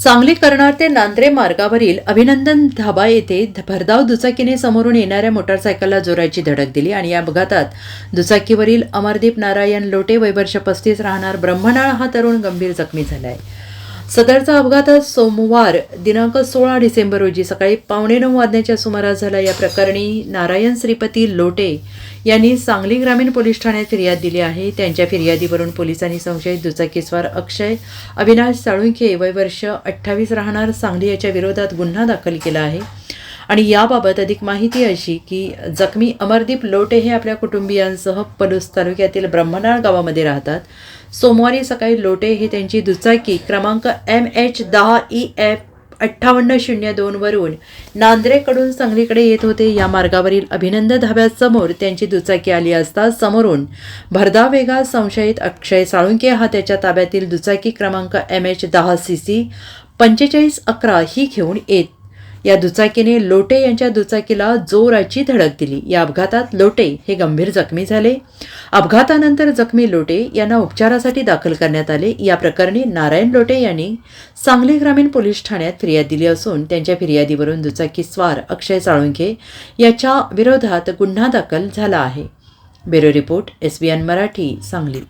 सांगली करणार ते नांद्रे मार्गावरील अभिनंदन धाबा येथे भरधाव दुचाकीने समोरून येणाऱ्या मोटारसायकलला जोराची धडक दिली आणि या अपघातात दुचाकीवरील अमरदीप नारायण लोटे वैवर्ष पस्तीस राहणार ब्रह्मनाळ हा तरुण गंभीर जखमी झाला आहे सदरचा अपघात सोमवार दिनांक सोळा डिसेंबर रोजी सकाळी पावणे नऊ वाजण्याच्या सुमारास झाला. या प्रकरणी नारायण श्रीपती लोटे यांनी सांगली ग्रामीण पोलीस ठाण्यात फिर्याद दिली आहे. त्यांच्या फिर्यादीवरून पोलिसांनी संशयित दुचाकीस्वार अक्षय अविनाश साळुंखे वय वर्ष अठ्ठावीस राहणार सांगली याच्या विरोधात गुन्हा दाखल केला आहे. आणि याबाबत अधिक माहिती अशी की जखमी अमरदीप लोटे हे आपल्या कुटुंबियांसह पलूस तालुक्यातील ब्रह्मनाळ गावामध्ये राहतात. सोमवारी सकाळी लोटे हे त्यांची दुचाकी क्रमांक एम एच दहा ई एफ अठ्ठावन्न शून्य दोनवरून नांद्रेकडून सांगलीकडे येत होते. या मार्गावरील अभिनंद धाब्यासमोर त्यांची दुचाकी आली असता समोरून भरधाव वेगात संशयित अक्षय साळुंके हा त्याच्या ताब्यातील दुचाकी क्रमांक एम एच दहा सी सी पंचेचाळीस अकरा ही घेऊन येत या दुचाकीने लोटे यांच्या दुचाकीला जोराची धडक दिली. या अपघातात लोटे हे गंभीर जखमी झाले. अपघातानंतर जखमी लोटे यांना उपचारासाठी दाखल करण्यात आले. या प्रकरणी नारायण लोटे यांनी सांगली ग्रामीण पोलीस ठाण्यात फिर्याद दिली असून त्यांच्या फिर्यादीवरून दुचाकी स्वार अक्षय साळुंखे याच्या विरोधात गुन्हा दाखल झाला आहे. Bureau report S B N Marathi Sangli.